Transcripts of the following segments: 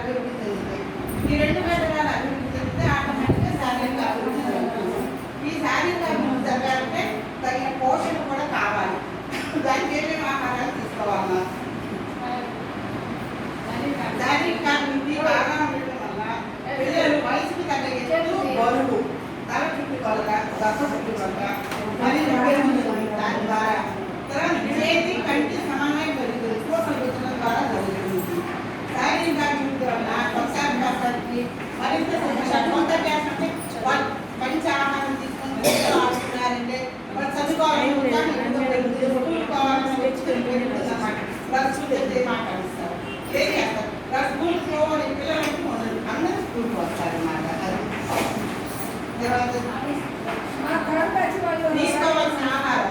అభివృద్ధి చెందుతాయి. ఈ రెండు ఘటకాలు అభివృద్ధి చెందితే ఆటోమేటిక్గా శారీరక అభివృద్ధి జరుగుతుంది. ఈ శారీరక అభివృద్ధి జరగాలంటే తగిన పోషణ కూడా కావాలి. దానికి ఏమేమి ఆహారాలు తీసుకోవాలన్నా శారీరక అభివృద్ధి బాగా ఉండటం వల్ల పిల్లలు వయసుకు తగ్గ ఎత్తు బరువు తల చుట్టూ కొలక దప్ప మరియు ఉపయోగించుకుని దాని ద్వారా తర్వాత చేతి కంటి సమన్వయం జరుగుతుంది పోషణ రుచుల ద్వారా జరుగుతుంది శారీరక అభివృద్ధి వల్ల కొనసాగి మరింత కొంత అంటే వాళ్ళు మంచి ఆహారం పిల్లలు ఆడుతున్నారంటే వాళ్ళు చదువుకోవాలని వాళ్ళు స్కూల్ మాట్లాడిస్తారు. ఏం చేస్తారు? వాళ్ళు స్కూల్కి పోవాలి పిల్లలకి ఉండదు అందరూ స్కూల్కి వస్తారు అన్నమాట తీసుకోవాల్సిన ఆహారం.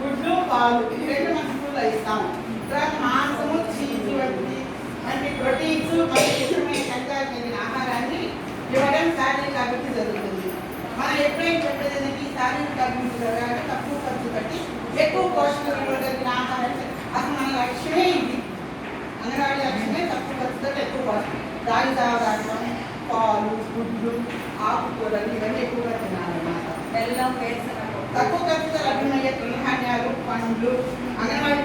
గుడ్లు పాలు ఇవి రెండు మన స్కూల్లో ఇస్తాము. తర్వాత మాంసము శారీరక అభివృద్ధి జరుగుతుంది మనం ఎప్పుడైనా చెప్పేది ఏంటంటే ఈ శారీరక అభివృద్ధి జరగాలంటే తక్కువ ఖర్చు పెట్టి ఎక్కువ పోషక విలువలు కలిగిన ఆహారాన్ని అసలు మన లక్ష్యమే ఇది అంగన్వాడీ లక్ష్యమే తక్కువ ఖర్చుతో ఎక్కువ పోషక రాగి జావ తాగడం పాలు గుడ్లు ఆకుకూరలు ఇవన్నీ ఎక్కువగా తినాలన్నమాట బెల్లం వేరుశనగ తక్కువ ఖర్చుతో లభ్యమయ్యే తృణధాన్యాలు పండ్లు అంగన్వాడీ